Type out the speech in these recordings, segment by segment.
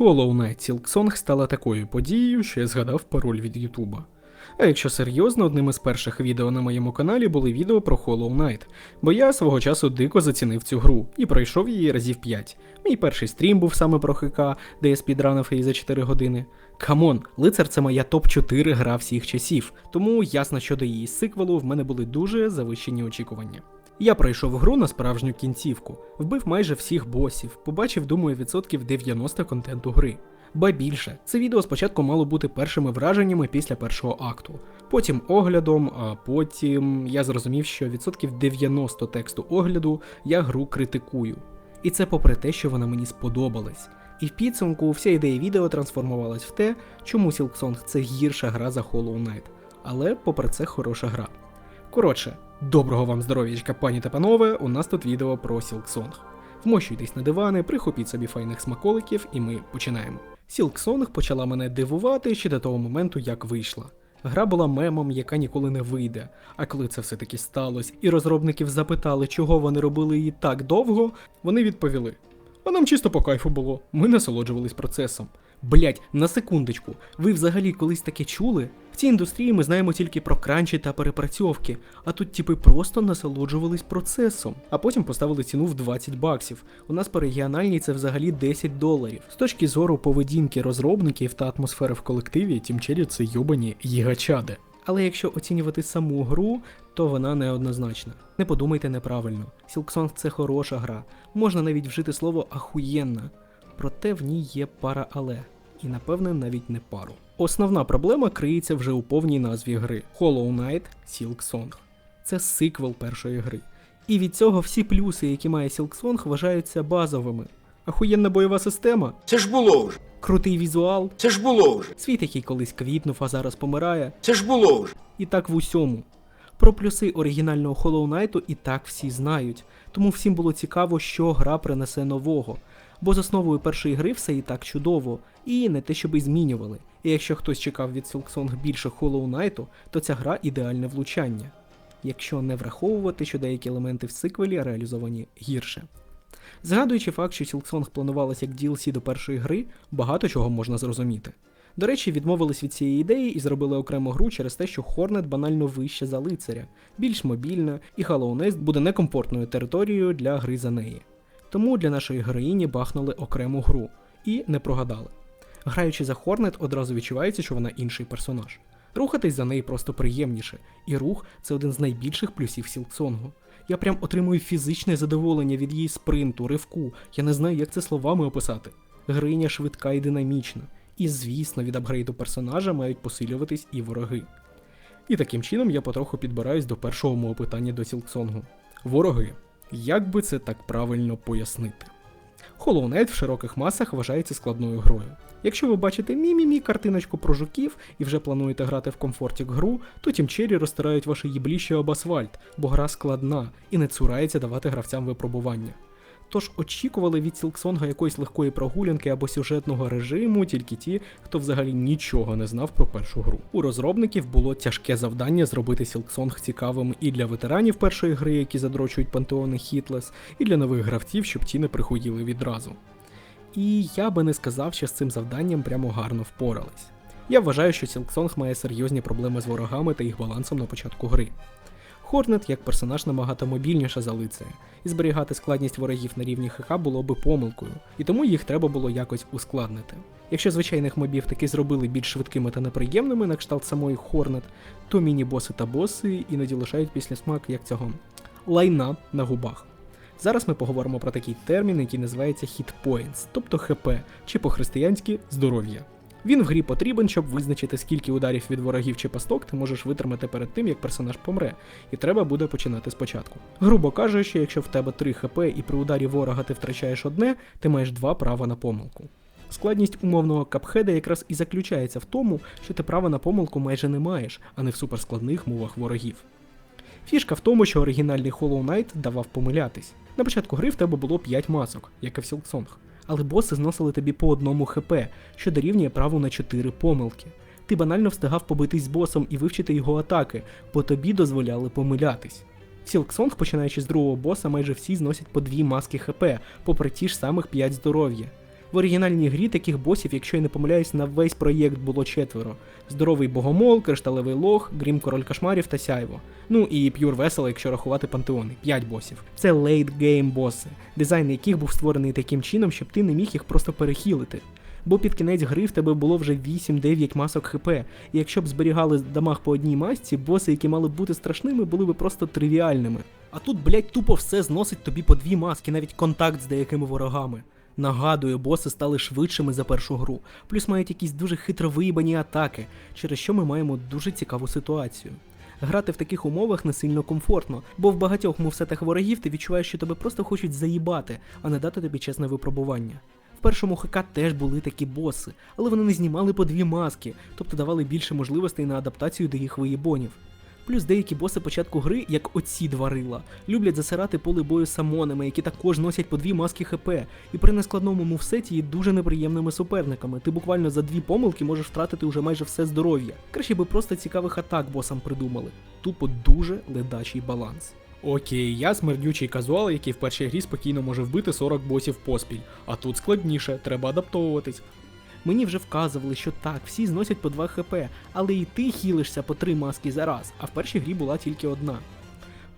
Hollow Knight Silksong стала такою подією, що я згадав пароль від Ютуба. А якщо серйозно, одним із перших відео на моєму каналі були відео про Hollow Knight, бо я свого часу дико зацінив цю гру і пройшов її разів 5. Мій перший стрім був саме про ХК, де я спідранив її за 4 години. Камон, лицар це моя топ-4 гра всіх часів, тому ясно, що до її сиквелу в мене були дуже завищені очікування. Я пройшов гру на справжню кінцівку, вбив майже всіх босів, побачив, думаю, відсотків 90 контенту гри. Ба більше, це відео спочатку мало бути першими враженнями після першого акту, потім оглядом, а потім я зрозумів, що відсотків 90 тексту огляду я гру критикую. І це попри те, що вона мені сподобалась. І в підсумку вся ідея відео трансформувалась в те, чому Silksong це гірша гра за Hollow Knight, але попри це хороша гра. Коротше, доброго вам здоров'ячка, пані та панове, у нас тут відео про Silksong. Вмощуйтесь на дивани, прихопіть собі файних смаколиків, і ми починаємо. Silksong почала мене дивувати ще до того моменту, як вийшла. Гра була мемом, яка ніколи не вийде. А коли це все-таки сталося, і розробників запитали, чого вони робили її так довго, вони відповіли: А нам чисто по кайфу було, ми насолоджувались процесом. Блять, на секундочку, ви взагалі колись таке чули? Цій індустрії ми знаємо тільки про кранчі та перепрацьовки, а тут типи просто насолоджувались процесом, а потім поставили ціну в 20 баксів. У нас по регіональній це взагалі 10 доларів. З точки зору поведінки розробників та атмосфери в колективі, тімчері це йобані гігачади. Але якщо оцінювати саму гру, то вона неоднозначна. Не подумайте неправильно. Silksong це хороша гра. Можна навіть вжити слово ахуєнна. Проте в ній є пара але. І напевне навіть не пару. Основна проблема криється вже у повній назві гри Hollow Knight Silksong. Це сиквел першої гри. І від цього всі плюси, які має Silksong, вважаються базовими. Ахуєнна бойова система, Це ж було вже. крутий візуал, Це ж було вже. світ, який колись квітнув, а зараз помирає, Це ж було вже. і так в усьому. Про плюси оригінального Hollow Knight і так всі знають, тому всім було цікаво, що гра принесе нового. Бо з основою першої гри все і так чудово, і не те, щоби змінювали. І якщо хтось чекав від Silksong більше Hollow Knight, то ця гра ідеальне влучання. Якщо не враховувати, що деякі елементи в сиквелі реалізовані гірше. Згадуючи факт, що Silksong планувалася як DLC до першої гри, багато чого можна зрозуміти. До речі, відмовились від цієї ідеї і зробили окрему гру через те, що Hornet банально вище за лицаря, більш мобільна, і Hollow Knight буде некомфортною територією для гри за неї. Тому для нашої героїні бахнули окрему гру і не прогадали. Граючи за Hornet, одразу відчувається, що вона інший персонаж. Рухатись за неї просто приємніше, і рух це один з найбільших плюсів Сілксонгу. Я прям отримую фізичне задоволення від її спринту, ривку, я не знаю, як це словами описати. Гриня швидка і динамічна, і звісно, від апгрейду персонажа мають посилюватись і вороги. І таким чином я потроху підбираюсь до першого мого питання до Сілксонгу. Вороги. Як би це так правильно пояснити? Hollow Knight в широких масах вважається складною грою. Якщо ви бачите мі-мі-мі картиночку про жуків і вже плануєте грати в комфортік гру, то тімчері розтирають ваше їбліще об асфальт, бо гра складна і не цурається давати гравцям випробування. Тож очікували від Сілксонга якоїсь легкої прогулянки або сюжетного режиму тільки ті, хто взагалі нічого не знав про першу гру. У розробників було тяжке завдання зробити Сілксонг цікавим і для ветеранів першої гри, які задрочують пантеони Хітлес, і для нових гравців, щоб ті не прихуїли відразу. І я би не сказав, що з цим завданням прямо гарно впорались. Я вважаю, що Silksong має серйозні проблеми з ворогами та їх балансом на початку гри. Хорнет як персонаж набагато мобільніша за лицея, і зберігати складність ворогів на рівні ХХ було би помилкою, і тому їх треба було якось ускладнити. Якщо звичайних мобів таки зробили більш швидкими та неприємними на кшталт самої Хорнет, то міні-боси та боси іноді лишають після смак як цього лайна на губах. Зараз ми поговоримо про такий термін, який називається points, тобто ХП, чи по-християнськи здоров'я. Він в грі потрібен, щоб визначити, скільки ударів від ворогів чи пасток ти можеш витримати перед тим, як персонаж помре, і треба буде починати спочатку. Грубо кажучи, якщо в тебе 3 хп і при ударі ворога ти втрачаєш одне, ти маєш два права на помилку. Складність умовного капхеда якраз і заключається в тому, що ти права на помилку майже не маєш, а не в суперскладних мовах ворогів. Фішка в тому, що оригінальний Hollow Knight давав помилятись. На початку гри в тебе було 5 масок, як і в Silksong, але боси зносили тобі по одному хп, що дорівнює праву на 4 помилки. Ти банально встигав побитись з босом і вивчити його атаки, бо тобі дозволяли помилятись. Сілксонг, починаючи з другого боса, майже всі зносять по дві маски ХП, попри ті ж самих 5 здоров'я. В оригінальній грі таких босів, якщо я не помиляюсь, на весь проєкт було четверо: здоровий богомол, кришталевий лох, грім король кошмарів та сяйво. Ну і п'юр весело, якщо рахувати пантеони, 5 босів. Це лейт гейм боси, дизайн яких був створений таким чином, щоб ти не міг їх просто перехилити. Бо під кінець гри в тебе було вже 8-9 масок ХП, і якщо б зберігали дамаг по одній масці, боси, які мали б бути страшними, були б просто тривіальними. А тут, блять, тупо все зносить тобі по дві маски, навіть контакт з деякими ворогами. Нагадую, боси стали швидшими за першу гру, плюс мають якісь дуже хитро виїбані атаки, через що ми маємо дуже цікаву ситуацію. Грати в таких умовах не сильно комфортно, бо в багатьох мувсетах ворогів ти відчуваєш, що тебе просто хочуть заїбати, а не дати тобі чесне випробування. В першому ХК теж були такі боси, але вони не знімали по дві маски, тобто давали більше можливостей на адаптацію до їх виєбонів. Плюс деякі боси початку гри, як оці два рила, люблять засирати поле бою самонами, які також носять по дві маски ХП, і при нескладному мувсеті є дуже неприємними суперниками. Ти буквально за дві помилки можеш втратити уже майже все здоров'я. Краще би просто цікавих атак босам придумали. Тупо дуже ледачий баланс. Окей, я смердючий казуал, який в першій грі спокійно може вбити 40 босів поспіль, а тут складніше, треба адаптовуватись. Мені вже вказували, що так, всі зносять по 2 хп, але і ти хілишся по 3 маски за раз, а в першій грі була тільки одна.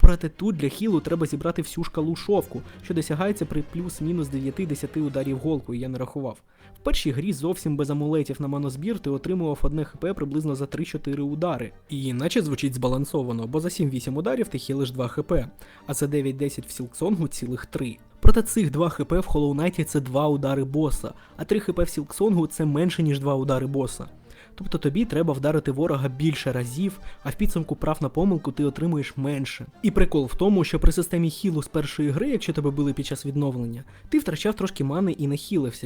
Проте тут для хілу треба зібрати всю шкалу шовку, що досягається при плюс-мінус 9-10 ударів голкою, я не рахував. В першій грі зовсім без амулетів на манозбір ти отримував одне хп приблизно за 3-4 удари. І іначе звучить збалансовано, бо за 7-8 ударів ти хілиш 2 хп, а за 9-10 в Сілксонгу цілих 3. Проте цих 2 хп в Hollow Knight це 2 удари боса, а 3 хп в Сілксонгу це менше ніж 2 удари боса. Тобто тобі треба вдарити ворога більше разів, а в підсумку прав на помилку ти отримуєш менше. І прикол в тому, що при системі хілу з першої гри, якщо тебе били під час відновлення, ти втрачав трошки мани і не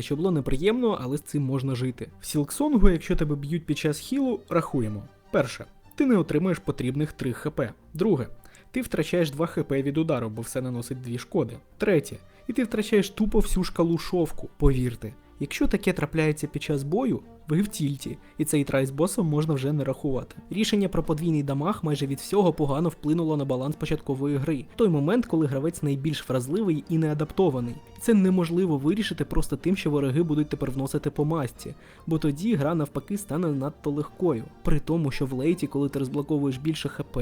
що було неприємно, але з цим можна жити. В Сілксонгу, якщо тебе б'ють під час хілу, рахуємо. Перше, ти не отримуєш потрібних 3 хп. Друге, ти втрачаєш 2 хп від удару, бо все наносить 2 шкоди. Третє, і ти втрачаєш тупо всю шкалу шовку, повірте. Якщо таке трапляється під час бою, ви в тільті, і цей трай з босом можна вже не рахувати. Рішення про подвійний дамаг майже від всього погано вплинуло на баланс початкової гри, той момент, коли гравець найбільш вразливий і неадаптований. Це неможливо вирішити просто тим, що вороги будуть тепер вносити по масці, бо тоді гра навпаки стане надто легкою. При тому, що в лейті, коли ти розблоковуєш більше ХП,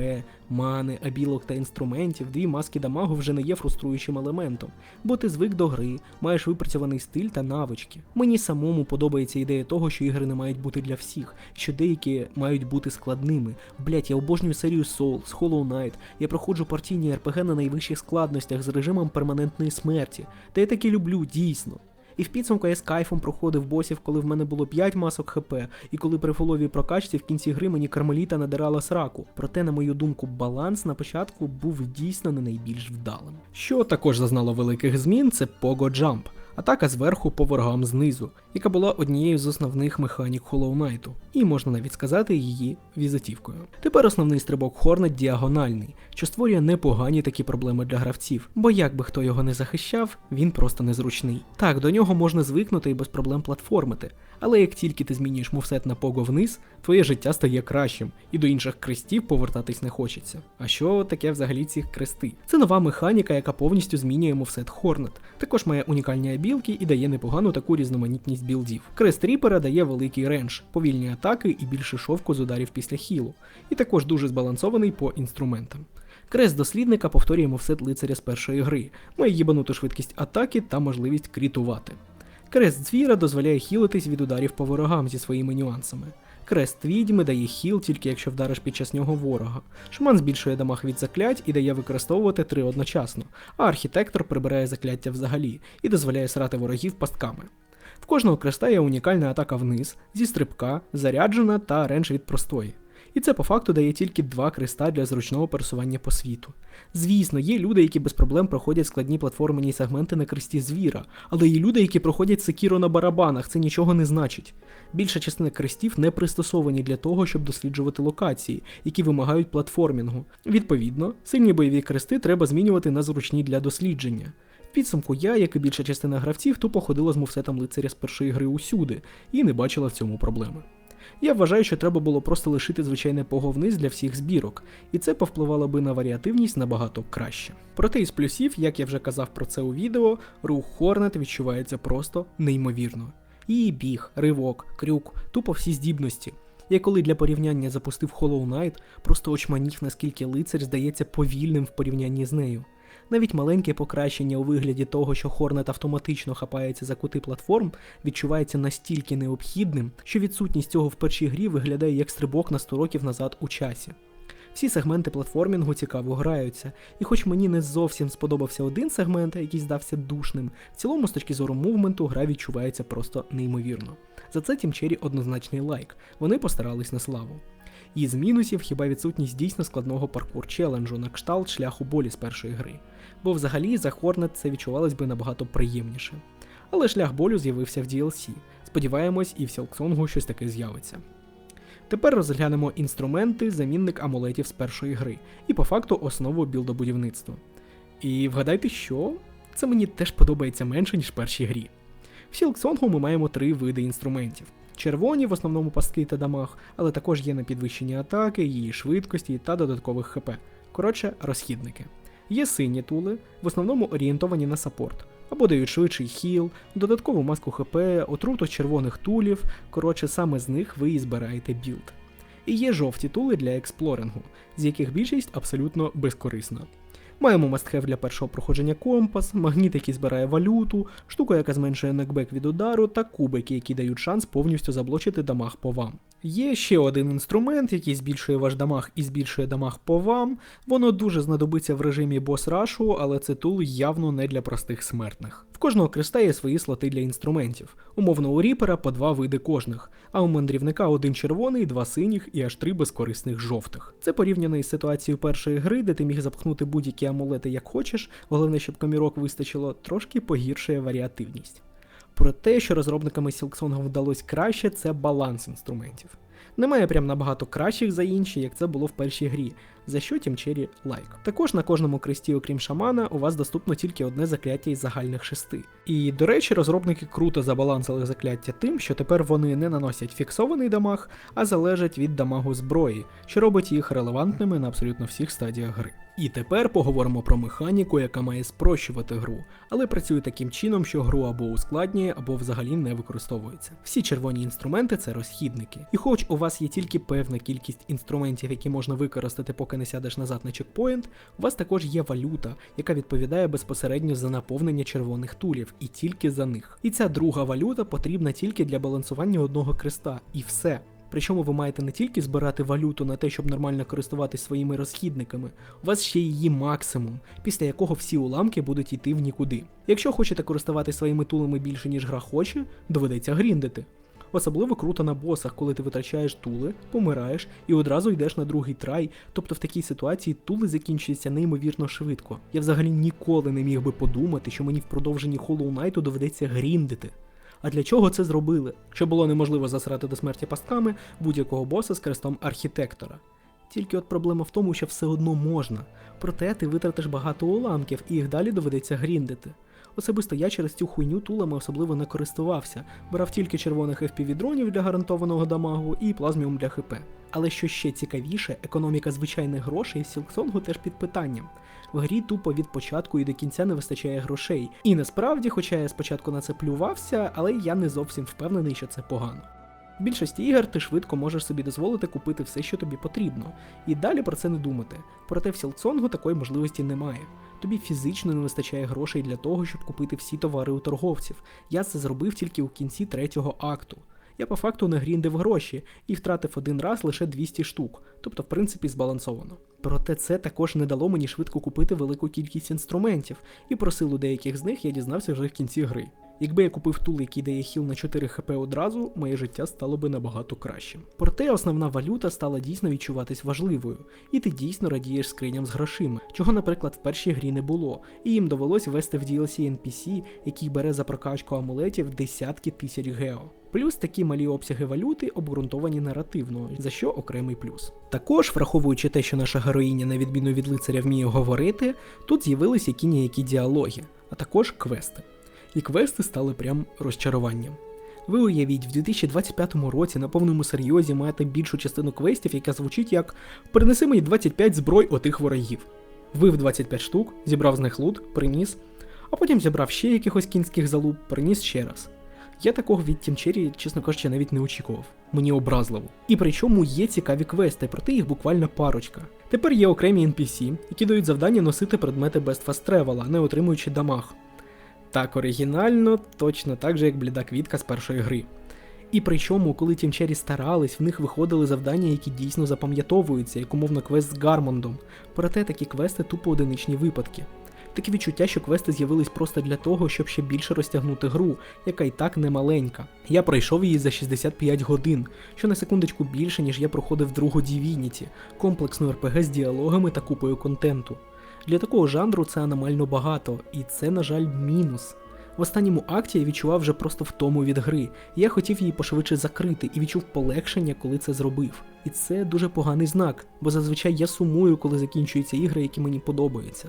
мани, абілок та інструментів, дві маски дамагу вже не є фруструючим елементом, бо ти звик до гри, маєш випрацьований стиль та навички. Мені самому подобається ідея того, що ігри не мають бути для всіх, що деякі мають бути складними. Блять, я обожнюю серію Souls, Hollow Knight, я проходжу партійні РПГ на найвищих складностях з режимом перманентної смерті. Та я таки люблю, дійсно. І в підсумку я з кайфом проходив босів, коли в мене було 5 масок ХП, і коли при фоловій прокачці в кінці гри мені кармеліта надирала сраку. Проте, на мою думку, баланс на початку був дійсно не найбільш вдалим. Що також зазнало великих змін, це Pogo Jump. Атака зверху по ворогам знизу, яка була однією з основних механік Hollow Knight, і можна навіть сказати її візитівкою. Тепер основний стрибок Хорнет діагональний, що створює непогані такі проблеми для гравців, бо як би хто його не захищав, він просто незручний. Так, до нього можна звикнути і без проблем платформити, але як тільки ти змінюєш мувсет на пого вниз, твоє життя стає кращим, і до інших крестів повертатись не хочеться. А що таке взагалі ці крести? Це нова механіка, яка повністю змінює мувсет Хорнет. Також має унікальні абілки і дає непогану таку різноманітність білдів. Крест Ріпера дає великий рендж, повільні атаки і більше шовку з ударів після хілу, і також дуже збалансований по інструментам. Крест дослідника повторюємо все лицаря з першої гри, має їбануту швидкість атаки та можливість крітувати. Крест звіра дозволяє хілитись від ударів по ворогам зі своїми нюансами. Крест відьми дає хіл тільки якщо вдариш під час нього ворога. Шаман збільшує дамаг від заклять і дає використовувати три одночасно, а архітектор прибирає закляття взагалі і дозволяє срати ворогів пастками. В кожного креста є унікальна атака вниз, зі стрибка, заряджена та рендж від простої. І це по факту дає тільки два креста для зручного пересування по світу. Звісно, є люди, які без проблем проходять складні платформені сегменти на кресті звіра, але є люди, які проходять секіро на барабанах, це нічого не значить. Більша частина крестів не пристосовані для того, щоб досліджувати локації, які вимагають платформінгу. Відповідно, сильні бойові крести треба змінювати на зручні для дослідження. Підсумку я, як і більша частина гравців, тупо ходила з мувсетом лицаря з першої гри усюди і не бачила в цьому проблеми. Я вважаю, що треба було просто лишити звичайне пого вниз для всіх збірок, і це повпливало би на варіативність набагато краще. Проте із плюсів, як я вже казав про це у відео, рух Хорнет відчувається просто неймовірно. Її біг, ривок, крюк, тупо всі здібності. Я коли для порівняння запустив Hollow Knight, просто очманів, наскільки лицар здається повільним в порівнянні з нею. Навіть маленьке покращення у вигляді того, що Хорнет автоматично хапається за кути платформ, відчувається настільки необхідним, що відсутність цього в першій грі виглядає як стрибок на 100 років назад у часі. Всі сегменти платформінгу цікаво граються, і хоч мені не зовсім сподобався один сегмент, який здався душним, в цілому з точки зору мувменту гра відчувається просто неймовірно. За це Тімчері однозначний лайк, вони постарались на славу. Із мінусів хіба відсутність дійсно складного паркур челенджу на кшталт шляху болі з першої гри, бо взагалі за Hornet це відчувалось би набагато приємніше. Але шлях болю з'явився в DLC. Сподіваємось, і в Сілксонгу щось таке з'явиться. Тепер розглянемо інструменти, замінник амулетів з першої гри, і по факту основу білдобудівництва. І вгадайте, що це мені теж подобається менше, ніж в першій грі. В Сілксонгу ми маємо три види інструментів. Червоні в основному пастки та дамаг, але також є на підвищення атаки, її швидкості та додаткових ХП. Коротше, розхідники. Є сині тули, в основному орієнтовані на саппорт, або дають швидший хіл, додаткову маску ХП, отруту червоних тулів, коротше, саме з них ви і збираєте білд. І є жовті тули для експлорингу, з яких більшість абсолютно безкорисна. Маємо мастхев для першого проходження компас, магніт, який збирає валюту, штука, яка зменшує некбек від удару, та кубики, які дають шанс повністю заблочити дамаг по вам. Є ще один інструмент, який збільшує ваш дамаг і збільшує дамаг по вам. Воно дуже знадобиться в режимі бос рашу, але це тул явно не для простих смертних. В кожного креста є свої слоти для інструментів. Умовно у ріпера по два види кожних, а у мандрівника один червоний, два синіх і аж три безкорисних жовтих. Це порівняно із ситуацією першої гри, де ти міг запхнути будь-які амулети як хочеш, головне, щоб камірок вистачило, трошки погіршує варіативність. Про те, що розробниками Silksong вдалося краще, це баланс інструментів. Немає прям набагато кращих за інші, як це було в першій грі, за що Тімчері лайк. Також на кожному кресті, окрім шамана, у вас доступно тільки одне закляття із загальних шести. І до речі, розробники круто забалансили закляття тим, що тепер вони не наносять фіксований дамаг, а залежать від дамагу зброї, що робить їх релевантними на абсолютно всіх стадіях гри. І тепер поговоримо про механіку, яка має спрощувати гру, але працює таким чином, що гру або ускладнює, або взагалі не використовується. Всі червоні інструменти це розхідники. І хоч у вас є тільки певна кількість інструментів, які можна використати, поки не сядеш назад на чекпоінт, у вас також є валюта, яка відповідає безпосередньо за наповнення червоних тулів, і тільки за них. І ця друга валюта потрібна тільки для балансування одного креста, і все. Причому ви маєте не тільки збирати валюту на те, щоб нормально користуватись своїми розхідниками, у вас ще її максимум, після якого всі уламки будуть йти в нікуди. Якщо хочете користуватись своїми тулами більше, ніж гра хоче, доведеться гріндити. Особливо круто на босах, коли ти витрачаєш тули, помираєш і одразу йдеш на другий трай. Тобто в такій ситуації тули закінчуються неймовірно швидко. Я взагалі ніколи не міг би подумати, що мені в продовженні Hollow Knight доведеться гріндити. А для чого це зробили? Щоб було неможливо засрати до смерті пастками будь-якого боса з крестом архітектора. Тільки от проблема в тому, що все одно можна. Проте ти витратиш багато уламків і їх далі доведеться гріндити. Особисто я через цю хуйню тулами особливо не користувався, брав тільки червоних FPV дронів для гарантованого дамагу і плазміум для ХП. Але що ще цікавіше, економіка звичайних грошей в Сілксонгу теж під питанням. В грі тупо від початку і до кінця не вистачає грошей. І насправді, хоча я спочатку на це плювався, але я не зовсім впевнений, що це погано. В більшості ігор ти швидко можеш собі дозволити купити все, що тобі потрібно, і далі про це не думати. Проте в Сілксонгу такої можливості немає. Тобі фізично не вистачає грошей для того, щоб купити всі товари у торговців. Я це зробив тільки у кінці третього акту. Я по факту не гріндив гроші і втратив один раз лише 200 штук, тобто, в принципі, збалансовано. Проте це також не дало мені швидко купити велику кількість інструментів, і про силу деяких з них я дізнався вже в кінці гри. Якби я купив тул, який дає хіл на 4 хп одразу, моє життя стало би набагато кращим. Проте основна валюта стала дійсно відчуватись важливою, і ти дійсно радієш скриням з грошима, чого, наприклад, в першій грі не було, і їм довелось ввести в DLC NPC, який бере за прокачку амулетів десятки тисяч гео. Плюс такі малі обсяги валюти обґрунтовані наративно, за що окремий плюс. Також, враховуючи те, що наша героїня, на відміну від лицаря, вміє говорити, тут з'явилися які ніякі діалоги, а також квести. І квести стали прям розчаруванням. Ви уявіть, в 2025 році на повному серйозі маєте більшу частину квестів, яка звучить як Принеси мені 25 зброй отих ворогів. Вив 25 штук, зібрав з них лут, приніс, а потім зібрав ще якихось кінських залуп, приніс ще раз. Я такого від Тімчері, чесно кажучи, навіть не очікував. Мені образливо. І причому є цікаві квести, проте їх буквально парочка. Тепер є окремі NPC, які дають завдання носити предмети без Fast Travel, не отримуючи дамаг. Так оригінально, точно так же, як бліда квітка з першої гри. І причому, коли Тімчері старались, в них виходили завдання, які дійсно запам'ятовуються, як умовно квест з Гармондом. Проте такі квести тупо одиничні випадки. Таке відчуття, що квести з'явились просто для того, щоб ще більше розтягнути гру, яка і так не маленька. Я пройшов її за 65 годин, що на секундочку більше, ніж я проходив другу Divinity, комплексну РПГ з діалогами та купою контенту. Для такого жанру це аномально багато, і це, на жаль, мінус. В останньому акті я відчував вже просто втому від гри, і я хотів її пошвидше закрити і відчув полегшення, коли це зробив. І це дуже поганий знак, бо зазвичай я сумую, коли закінчуються ігри, які мені подобаються.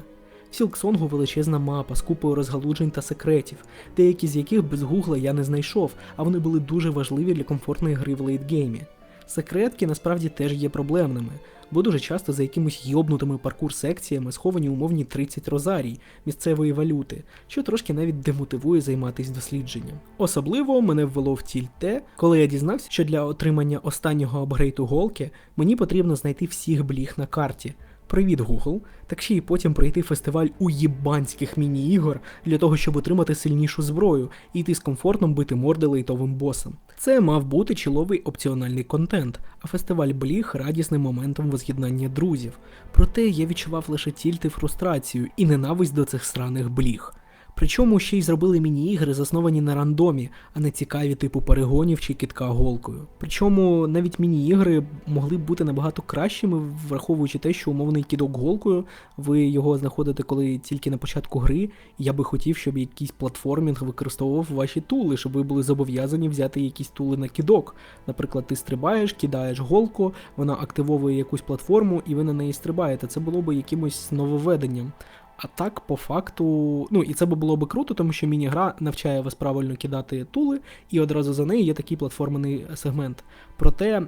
Сілксонгу величезна мапа з купою розгалуджень та секретів, деякі з яких без гугла я не знайшов, а вони були дуже важливі для комфортної гри в лейтгеймі. Секретки насправді теж є проблемними, бо дуже часто за якимись йобнутими паркур-секціями сховані умовні 30 розарій місцевої валюти, що трошки навіть демотивує займатися дослідженням. Особливо мене ввело в тіль те, коли я дізнався, що для отримання останнього апгрейту голки мені потрібно знайти всіх бліг на карті. Привіт, Google, так ще й потім пройти фестиваль уєбанських міні-ігор для того, щоб отримати сильнішу зброю і йти з комфортом бити морди лейтовим босом. Це мав бути чоловий опціональний контент, а фестиваль Бліг радісним моментом воз'єднання друзів. Проте я відчував лише тільти фрустрацію і ненависть до цих сраних бліг. Причому ще й зробили міні-ігри, засновані на рандомі, а не цікаві типу перегонів чи кітка голкою. Причому навіть міні-ігри могли б бути набагато кращими, враховуючи те, що умовний кідок голкою, ви його знаходите коли тільки на початку гри. Я би хотів, щоб якийсь платформінг використовував ваші тули, щоб ви були зобов'язані взяти якісь тули на кідок. Наприклад, ти стрибаєш, кидаєш голку, вона активовує якусь платформу, і ви на неї стрибаєте. Це було б якимось нововведенням. А так, по факту, ну і це було би круто, тому що міні-гра навчає вас правильно кидати тули, і одразу за нею є такий платформений сегмент. Проте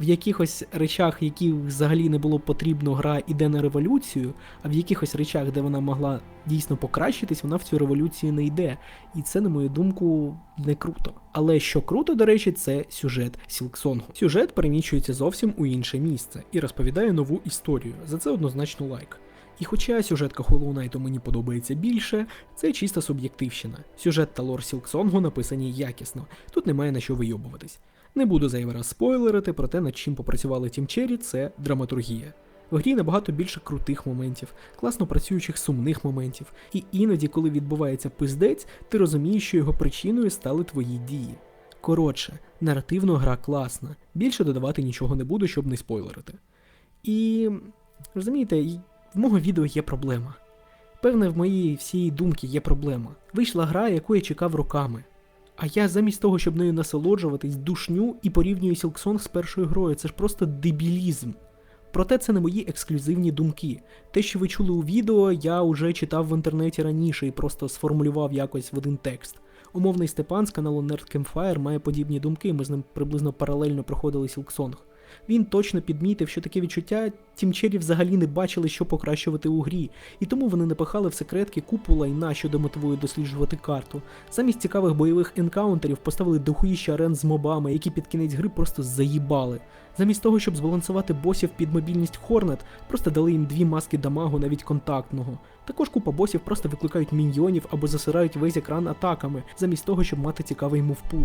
в якихось речах, які взагалі не було потрібно, гра іде на революцію, а в якихось речах, де вона могла дійсно покращитись, вона в цю революцію не йде. І це, на мою думку, не круто. Але що круто, до речі, це сюжет Сілксонгу. Сюжет переміщується зовсім у інше місце і розповідає нову історію. За це однозначно лайк. І хоча сюжетка Knight мені подобається більше, це чиста суб'єктивщина. Сюжет та лор Сілксонгу написані якісно, тут немає на що вийобуватись. Не буду зайвий спойлерити, про те, над чим попрацювали Тім Черрі, це драматургія. В грі набагато більше крутих моментів, класно працюючих сумних моментів, і іноді, коли відбувається пиздець, ти розумієш, що його причиною стали твої дії. Коротше, наративно гра класна, більше додавати нічого не буду, щоб не спойлерити. І розумієте, в мого відео є проблема. Певне, в моїй всій думці є проблема. Вийшла гра, яку я чекав роками. А я замість того, щоб нею насолоджуватись, душню і порівнюю Silksong з першою грою. Це ж просто дебілізм. Проте це не мої ексклюзивні думки. Те, що ви чули у відео, я вже читав в інтернеті раніше і просто сформулював якось в один текст. Умовний Степан з каналу Nerd Campfire має подібні думки, ми з ним приблизно паралельно проходили Silksong. Він точно підмітив, що таке відчуття тімчері взагалі не бачили, що покращувати у грі, і тому вони напихали в секретки купу лайна, що демотивує досліджувати карту. Замість цікавих бойових енкаунтерів поставили дохуїща арен з мобами, які під кінець гри просто заїбали. Замість того, щоб збалансувати босів під мобільність Хорнет, просто дали їм дві маски дамагу, навіть контактного. Також купа босів просто викликають міньйонів або засирають весь екран атаками, замість того, щоб мати цікавий мувпул.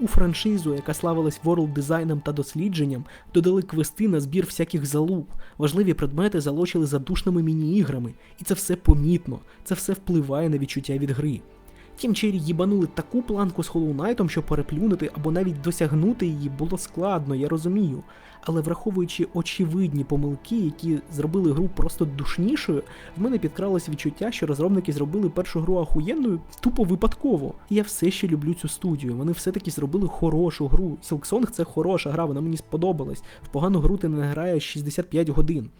У франшизу, яка славилась ворлд дизайном та дослідженням, додали квести на збір всяких залуп. Важливі предмети залочили задушними міні-іграми, і це все помітно, це все впливає на відчуття від гри. Тім Чері їбанули таку планку з Knight, що переплюнути або навіть досягнути її було складно, я розумію. Але враховуючи очевидні помилки, які зробили гру просто душнішою, в мене підкралось відчуття, що розробники зробили першу гру ахуєнною тупо випадково. І я все ще люблю цю студію. Вони все-таки зробили хорошу гру. Silksong це хороша гра, вона мені сподобалась. В погану гру ти не граєш 65 годин.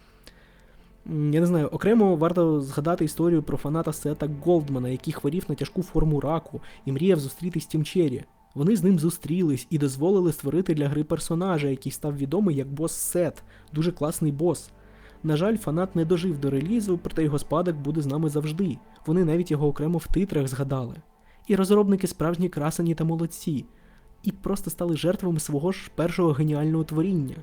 Я не знаю, окремо варто згадати історію про фаната Сета Голдмана, який хворів на тяжку форму раку і мріяв зустрітись Тім Черрі. Вони з ним зустрілись і дозволили створити для гри персонажа, який став відомий як бос Сет, дуже класний бос. На жаль, фанат не дожив до релізу, проте його спадок буде з нами завжди. Вони навіть його окремо в титрах згадали. І розробники справжні красені та молодці, і просто стали жертвами свого ж першого геніального творіння.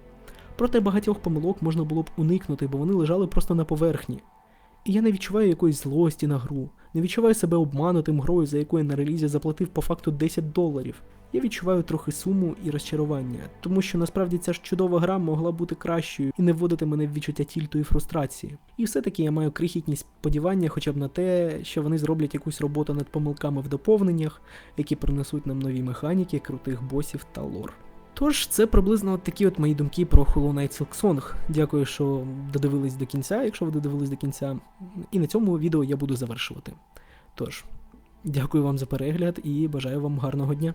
Проте багатьох помилок можна було б уникнути, бо вони лежали просто на поверхні. І я не відчуваю якоїсь злості на гру, не відчуваю себе обманутим грою, за яку я на релізі заплатив по факту 10 доларів. Я відчуваю трохи суму і розчарування, тому що насправді ця ж чудова гра могла бути кращою і не вводити мене в відчуття тільту і фрустрації. І все-таки я маю крихітні сподівання хоча б на те, що вони зроблять якусь роботу над помилками в доповненнях, які принесуть нам нові механіки, крутих босів та лор. Тож, це приблизно от такі от мої думки про Hollow Knight Silksong. Дякую, що додивились до кінця, якщо ви додивились до кінця. І на цьому відео я буду завершувати. Тож, дякую вам за перегляд і бажаю вам гарного дня.